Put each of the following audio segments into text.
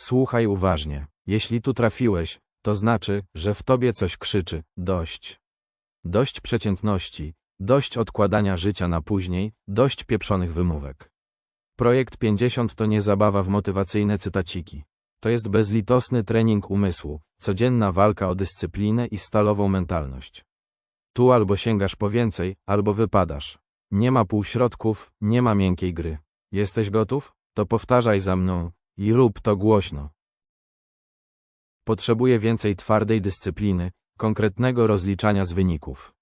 Słuchaj uważnie. Jeśli tu trafiłeś, to znaczy, że w tobie coś krzyczy. Dość. Dość przeciętności, dość odkładania życia na później, dość pieprzonych wymówek. Projekt 50 to nie zabawa w motywacyjne cytaciki. To jest bezlitosny trening umysłu, codzienna walka o dyscyplinę i stalową mentalność. Tu albo sięgasz po więcej, albo wypadasz. Nie ma półśrodków, nie ma miękkiej gry. Jesteś gotów? To powtarzaj za mną i rób to głośno. Potrzebuję więcej twardej dyscypliny, konkretnego rozliczania z wyników.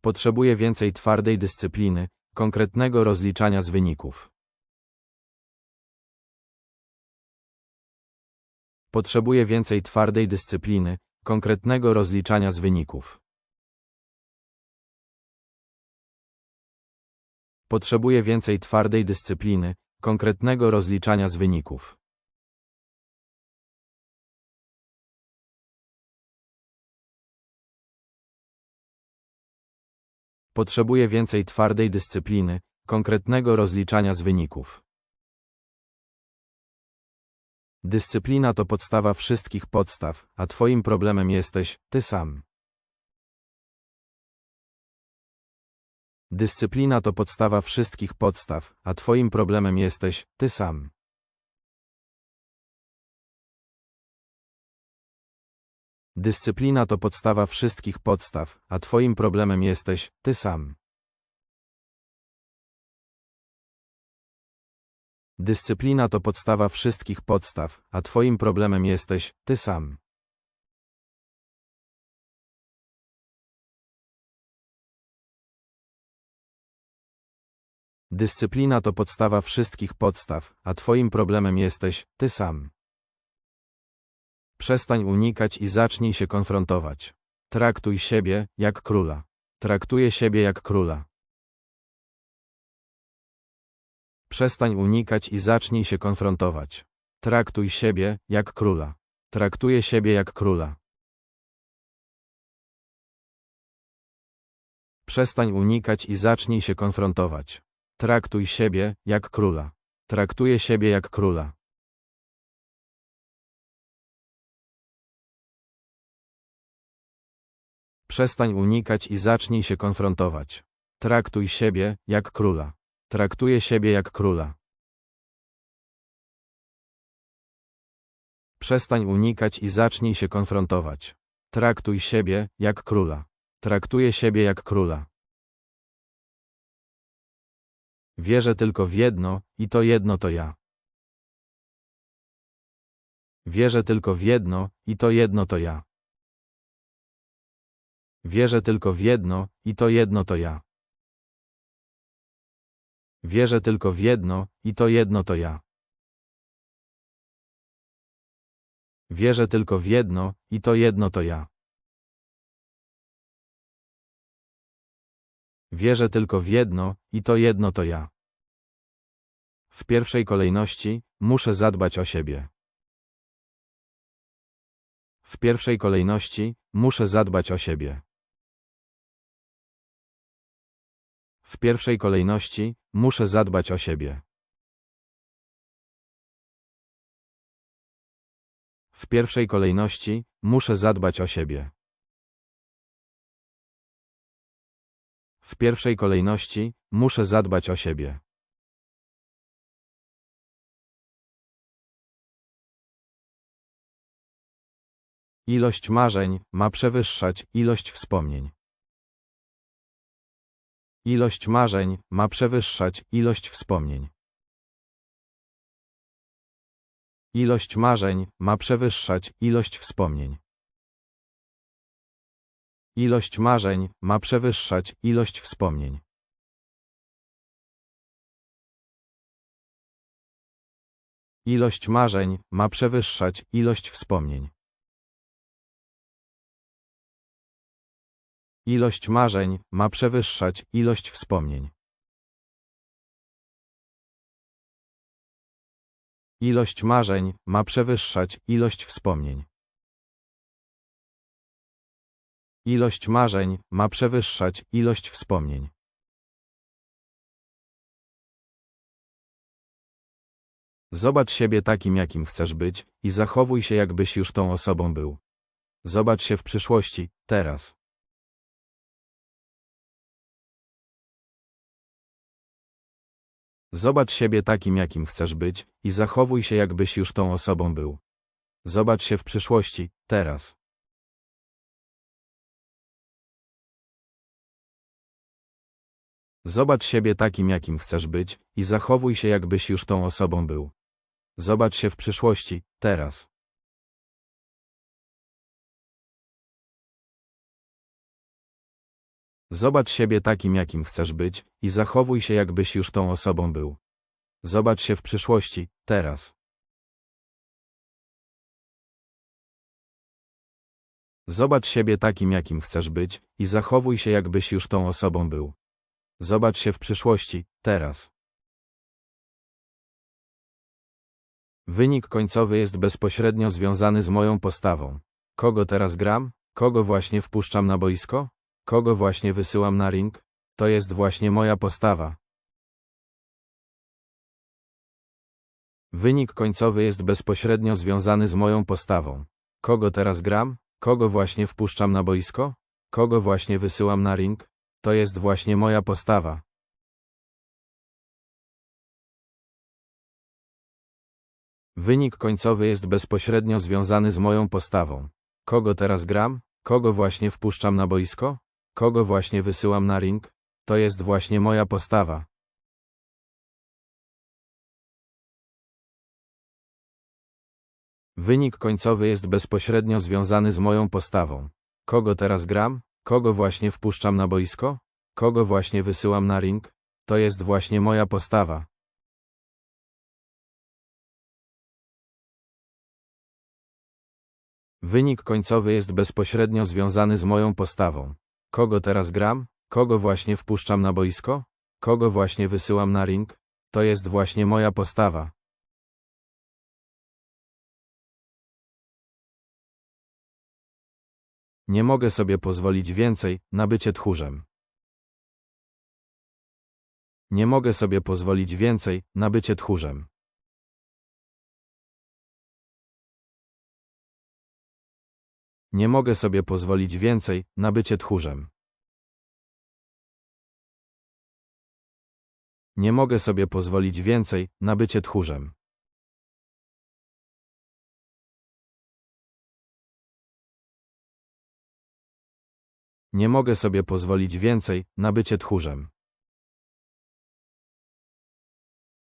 Potrzebuję więcej twardej dyscypliny, konkretnego rozliczania z wyników. Potrzebuję więcej twardej dyscypliny, konkretnego rozliczania z wyników. Potrzebuję więcej twardej dyscypliny, konkretnego rozliczania z wyników. Potrzebuję więcej twardej dyscypliny, konkretnego rozliczania z wyników. Dyscyplina to podstawa wszystkich podstaw, a twoim problemem jesteś ty sam. Dyscyplina to podstawa wszystkich podstaw, a twoim problemem jesteś ty sam. Dyscyplina to podstawa wszystkich podstaw, a twoim problemem jesteś ty sam. Dyscyplina to podstawa wszystkich podstaw, a twoim problemem jesteś ty sam. Dyscyplina to podstawa wszystkich podstaw, a twoim problemem jesteś ty sam. Przestań unikać i zacznij się konfrontować. Traktuj siebie jak króla. Traktuję siebie jak króla. Przestań unikać i zacznij się konfrontować. Traktuj siebie jak króla. Traktuję siebie jak króla. Przestań unikać i zacznij się konfrontować. Traktuj siebie jak króla. Traktuję siebie jak króla. Przestań unikać i zacznij się konfrontować. Traktuj siebie jak króla. Traktuję siebie jak króla. Przestań unikać i zacznij się konfrontować. Traktuj siebie jak króla. Traktuję siebie jak króla. Wierzę tylko w jedno, i to jedno to ja. Wierzę tylko w jedno, i to jedno to ja. Wierzę tylko w jedno, i to jedno to ja. Wierzę tylko w jedno, i to jedno to ja. Wierzę tylko w jedno, i to jedno to ja. Wierzę tylko w jedno, i to jedno to ja. W pierwszej kolejności muszę zadbać o siebie. W pierwszej kolejności muszę zadbać o siebie. W pierwszej kolejności muszę zadbać o siebie. W pierwszej kolejności muszę zadbać o siebie. W pierwszej kolejności muszę zadbać o siebie. Ilość marzeń ma przewyższać ilość wspomnień. Ilość marzeń ma przewyższać ilość wspomnień. Ilość marzeń ma przewyższać ilość wspomnień. Ilość marzeń ma przewyższać ilość wspomnień. Ilość marzeń ma przewyższać ilość wspomnień. Ilość marzeń ma przewyższać ilość wspomnień. Ilość marzeń ma przewyższać ilość wspomnień. Ilość marzeń ma przewyższać ilość wspomnień. Zobacz siebie takim, jakim chcesz być i zachowuj się, jakbyś już tą osobą był. Zobacz się w przyszłości, teraz. Zobacz siebie takim, jakim chcesz być i zachowuj się, jakbyś już tą osobą był. Zobacz się w przyszłości, teraz. Zobacz siebie takim, jakim chcesz być i zachowuj się, jakbyś już tą osobą był. Zobacz się w przyszłości, teraz. Zobacz siebie takim, jakim chcesz być i zachowuj się, jakbyś już tą osobą był. Zobacz się w przyszłości, teraz. Zobacz siebie takim, jakim chcesz być i zachowuj się, jakbyś już tą osobą był. Zobacz się w przyszłości, teraz. Wynik końcowy jest bezpośrednio związany z moją postawą. Kogo teraz gram? Kogo właśnie wpuszczam na boisko? Kogo właśnie wysyłam na ring? To jest właśnie moja postawa. Wynik końcowy jest bezpośrednio związany z moją postawą. Kogo teraz gram? Kogo właśnie wpuszczam na boisko? Kogo właśnie wysyłam na ring? To jest właśnie moja postawa. Wynik końcowy jest bezpośrednio związany z moją postawą. Kogo teraz gram? Kogo właśnie wpuszczam na boisko? Kogo właśnie wysyłam na ring? To jest właśnie moja postawa. Wynik końcowy jest bezpośrednio związany z moją postawą. Kogo teraz gram? Kogo właśnie wpuszczam na boisko? Kogo właśnie wysyłam na ring? To jest właśnie moja postawa. Wynik końcowy jest bezpośrednio związany z moją postawą. Kogo teraz gram? Kogo właśnie wpuszczam na boisko? Kogo właśnie wysyłam na ring? To jest właśnie moja postawa. Nie mogę sobie pozwolić więcej na bycie tchórzem. Nie mogę sobie pozwolić więcej na bycie tchórzem. Nie mogę sobie pozwolić więcej na bycie tchórzem. Nie mogę sobie pozwolić więcej na bycie tchórzem. Nie mogę sobie pozwolić więcej na bycie tchórzem.